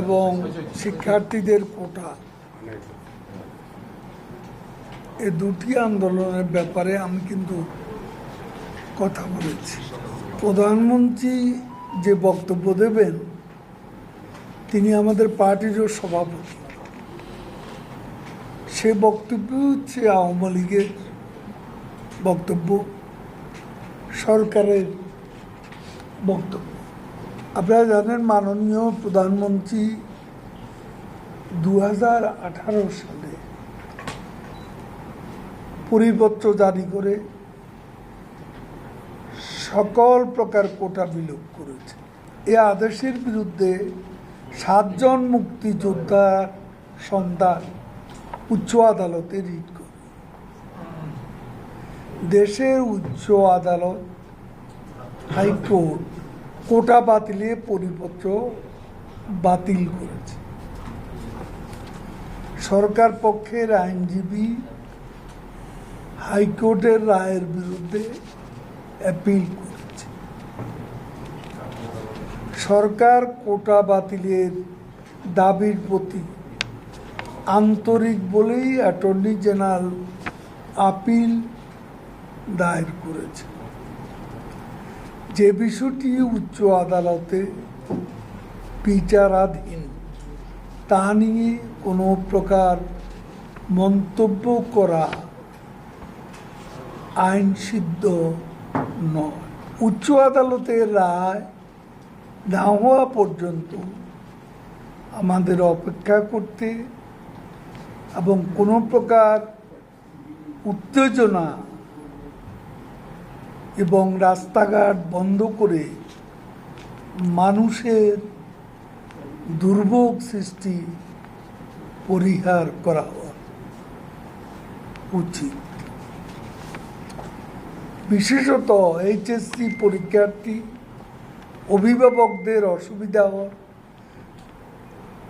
এবং শিক্ষার্থীদের কোটা। এ দুটি আন্দোলনের ব্যাপারে আমি কিন্তু কথা বলেছি। প্রধানমন্ত্রী যে বক্তব্য দেবেন, তিনি আমাদের পার্টিরও সভাপতি। সে বক্তব্য হচ্ছে আওয়ামী লীগের বক্তব্য, সরকারের বক্তব্য। আপনারা জানেন মাননীয় প্রধানমন্ত্রী দু হাজার আঠারো সালে পরিপত্র জারি করে সকল প্রকার কোটা বিলোপ করেছে। এ আদেশের বিরুদ্ধে সাতজন মুক্তিযোদ্ধার সন্তান উচ্চ আদালতে রিট করে। দেশের উচ্চ আদালত, হাইকোর্ট কোটা বাতিলে পরিপত্র বাতিল করেছে। সরকার পক্ষের আইনজীবী হাইকোর্টের রায়ের বিরুদ্ধে অ্যাপিল করেছে। সরকার কোটা বাতিলের দাবির প্রতি আন্তরিক বলেই অ্যাটর্নি জেনারেল আপিল দায়ের করেছে। যে বিষয়টি উচ্চ আদালতে বিচারাধীন, তা নিয়ে কোনো প্রকার মন্তব্য করা আইন সিদ্ধ নয়। উচ্চ আদালতের রায় না হওয়া পর্যন্ত আমাদের অপেক্ষা করতে এবং কোনো প্রকার উত্তেজনা এবং রাস্তাঘাট বন্ধ করে মানুষের দুর্ভোগ সৃষ্টি পরিহার করা হওয়া উচিত। বিশেষত এইচএসসি পরীক্ষার্থী, অভিভাবকদের অসুবিধা হওয়ার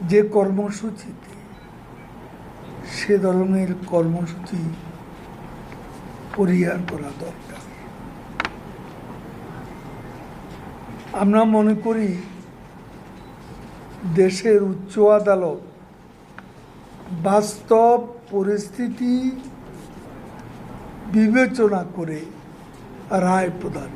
যে কর্মসূচিতে সে ধরনের কর্মসূচি পরিহার করা দরকার। আমরা মনে করি দেশের উচ্চ আদালত বাস্তব পরিস্থিতি বিবেচনা করে রায় প্রদান